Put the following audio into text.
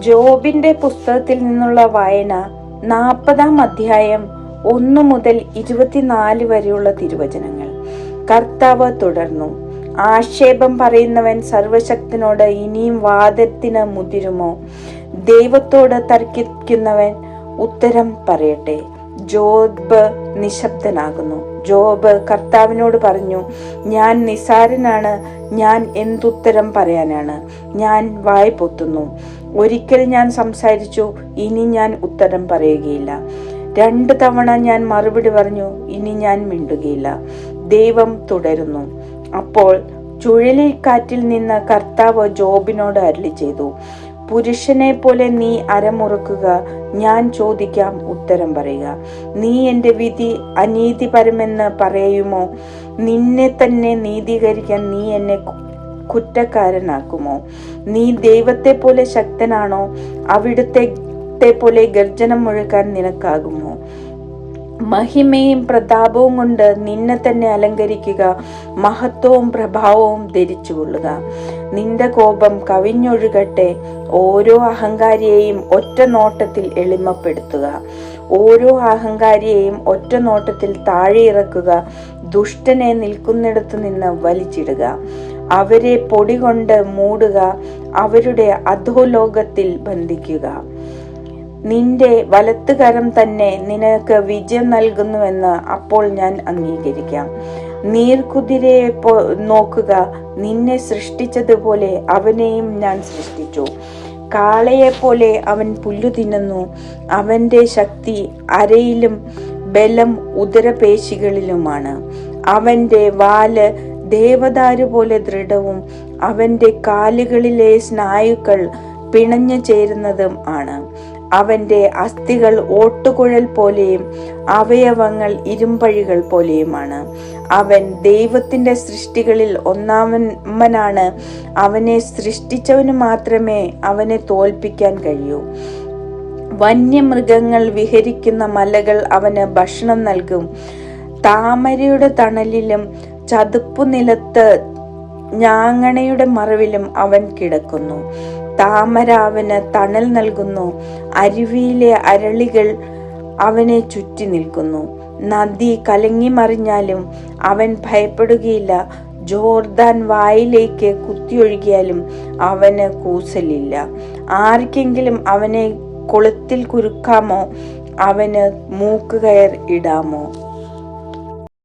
ജോബിന്റെ പുസ്തകത്തിൽ നിന്നുള്ള വായന നാൽപ്പതാം അധ്യായം ഒന്നു മുതൽ ഇരുപത്തിനാല് വരെയുള്ള തിരുവചനങ്ങൾ. കർത്താവ് തുടർന്നു. ആക്ഷേപം പറയുന്നവൻ സർവശക്തനോട് ഇനിയും വാദത്തിന് മുതിരുമോ? ദൈവത്തോട് തർക്കിക്കുന്നവൻ ഉത്തരം പറയട്ടെ. ജോബ് നിശബ്ദനാകുന്നു. ജോബ് കർത്താവിനോട് പറഞ്ഞു ഞാൻ നിസാരനാണ്. ഞാൻ എന്തുത്തരം പറയാനാണ്? ഞാൻ വായ് പൊത്തുന്നു. ഒരിക്കൽ ഞാൻ സംസാരിച്ചു ഇനി ഞാൻ ഉത്തരം പറയുകയില്ല. രണ്ട് തവണ ഞാൻ മറുപടി പറഞ്ഞു ഇനി ഞാൻ മിണ്ടുകയില്ല. ദൈവം തുടരുന്നു. അപ്പോൾ ചുഴലിക്കാറ്റിൽ നിന്ന് കർത്താവ് ജോബിനോട് അരളി ചെയ്തു പുരുഷനെ പോലെ നീ അരമുറുക്കുക ഞാൻ ചോദിക്കാം ഉത്തരം പറയുക. നീ എന്റെ വിധി അനീതിപരമെന്ന് പറയുമോ? നിന്നെ തന്നെ നീതീകരിക്കാൻ നീ എന്നെ കുറ്റക്കാരനാക്കുമോ? നീ ദൈവത്തെ പോലെ ശക്തനാണോ? അവിടുത്തെ പോലെ ഗർജനം മുഴക്കാൻ നിനക്കാകുമോ? മഹിമയും പ്രതാപവും കൊണ്ട് നിന്നെ തന്നെ അലങ്കരിക്കുക മഹത്വവും പ്രഭാവവും ധരിച്ചുകൊള്ളുക നിന്റെ കോപം കവിഞ്ഞൊഴുകട്ടെ ഓരോ അഹങ്കാരിയെയും ഒറ്റ നോട്ടത്തിൽ എളിമപ്പെടുത്തുക. ഓരോ അഹങ്കാരിയെയും ഒറ്റ നോട്ടത്തിൽ താഴെ ഇറക്കുക ദുഷ്ടനെ നിൽക്കുന്നിടത്തു നിന്ന് വലിച്ചിടുക. അവരെ പൊടി കൊണ്ട് മൂടുക അവരുടെ അധോലോകത്തിൽ ബന്ധിക്കുക. നിന്റെ വലത്തുകരം തന്നെ നിനക്ക് വിജയം നൽകുന്നുവെന്ന് അപ്പോൾ ഞാൻ അംഗീകരിക്കാം. നീർക്കുതിരയെ നോക്കുക. നിന്നെ സൃഷ്ടിച്ചതുപോലെ അവനെയും ഞാൻ സൃഷ്ടിച്ചു. കാളയെപ്പോലെ പോലെ അവൻ പുല്ലു തിന്നുന്നു. അവന്റെ ശക്തി അരയിലും ബലം ഉദരപേശികളിലുമാണ്. അവന്റെ വാൽ ദേവദാരു പോലെ ദൃഢവും അവന്റെ കാലുകളിലെ സ്നായുക്കൾ പിണഞ്ഞു ചേരുന്നതും ആണ്. അവന്റെ അസ്ഥികൾ ഓട്ടുകുഴൽ പോലെയും അവയവങ്ങൾ ഇരുമ്പഴികൾ പോലെയുമാണ് അവൻ ദൈവത്തിന്റെ സൃഷ്ടികളിൽ ഒന്നാമനാണ്. അവനെ സൃഷ്ടിച്ചവന് മാത്രമേ അവനെ തോൽപ്പിക്കാൻ കഴിയൂ. വന്യമൃഗങ്ങൾ വിഹരിക്കുന്ന മലകൾ അവന് ഭക്ഷണം നൽകും. താമരയുടെ തണലിലും ചതുപ്പു നിലത്ത് ഞാങ്ങണയുടെ മറവിലും അവൻ കിടക്കുന്നു. താമര അവന് തണൽ നൽകുന്നു. അരുവിയിലെ അരളികൾ അവനെ ചുറ്റി നിൽക്കുന്നു. നദി കലങ്ങി മറിഞ്ഞാലും അവൻ ഭയപ്പെടുകയില്ല. ജോർദാൻ വായിലേക്ക് കുത്തിയൊഴുകിയാലും അവന് കൂസലില്ല. ആർക്കെങ്കിലും അവനെ കൊളുത്തിൽ കുരുക്കാമോ? അവന് മൂക്കുകയർ ഇടാമോ?